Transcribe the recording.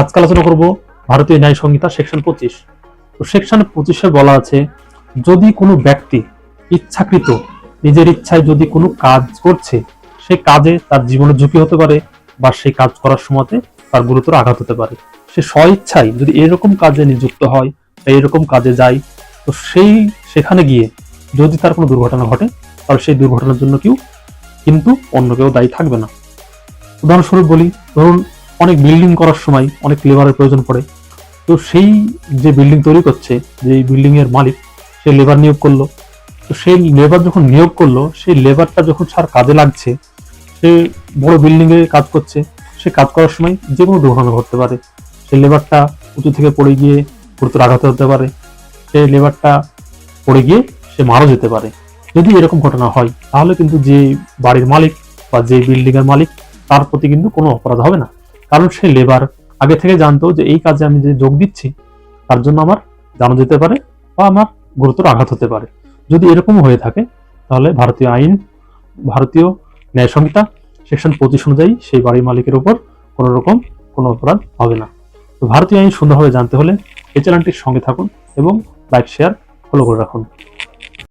আজকে আলোচনা করব ভারতীয় ন্যায় সংহিতা সেকশন পঁচিশ। তো সেকশন পঁচিশে বলা আছে, যদি কোনো ব্যক্তি ইচ্ছাকৃত নিজের ইচ্ছায় যদি কোনো কাজ করছে, সে কাজে তার জীবনে ঝুঁকি হতে পারে বা সেই কাজ করার সময়তে তার গুরুতর আঘাত হতে পারে। সে স্বইচ্ছায় যদি এরকম কাজে নিযুক্ত হয় বা এরকম কাজে যায়, তো সেই সেখানে গিয়ে যদি তার কোনো দুর্ঘটনা ঘটে, তাহলে সেই দুর্ঘটনার জন্য কেউ কিন্তু অন্য কেউ দায়ী থাকবে না। উদাহরণস্বরূপ বলি, ধরুন অনেক বিল্ডিং করার সময় অনেক লেবারের প্রয়োজন পড়ে। তো সেই যে বিল্ডিং তৈরি করছে, যে বিল্ডিং এর মালিক, সে লেবার নিয়োগ করল। তো সেই লেবার যখন নিয়োগ করল, সেই লেবারটা যখন সার কাজে লাগছে, সে বড় বিল্ডিং এ কাজ করছে, সে কাজ করার সময় যে কোনো দুর্ঘটনা ঘটতে পারে। সেই লেবারটা উঁচু থেকে পড়ে গিয়ে গুরুতর আঘাত হতে পারে। সেই লেবারটা পড়ে গিয়ে সে মারা যেতে পারে। যদি এরকম ঘটনা হয়, তাহলে কিন্তু যে বাড়ির মালিক বা যে বিল্ডিং এর মালিক, তার প্রতি কিন্তু কোনো অপরাধ হবে না। কারণ সে লেবার আগে থেকে জানতো যে এই কাজে আমি যে যোগ দিচ্ছি, তার জন্য আমার জানা যেতে পারে বা আমার গুরুতর আঘাত হতে পারে। যদি এরকম হয়ে থাকে, তাহলে ভারতীয় আইন, ভারতীয় ন্যায় সংহিতা, সেকশন পঁচিশ অনুযায়ী সেই বাড়ির মালিকের উপর কোনো রকম কোনো অপরাধ হবে না। তো ভারতীয় আইন সুন্দরভাবে জানতে হলে এই চ্যানেলটির সঙ্গে থাকুন এবং লাইক শেয়ার ফলো করে রাখুন।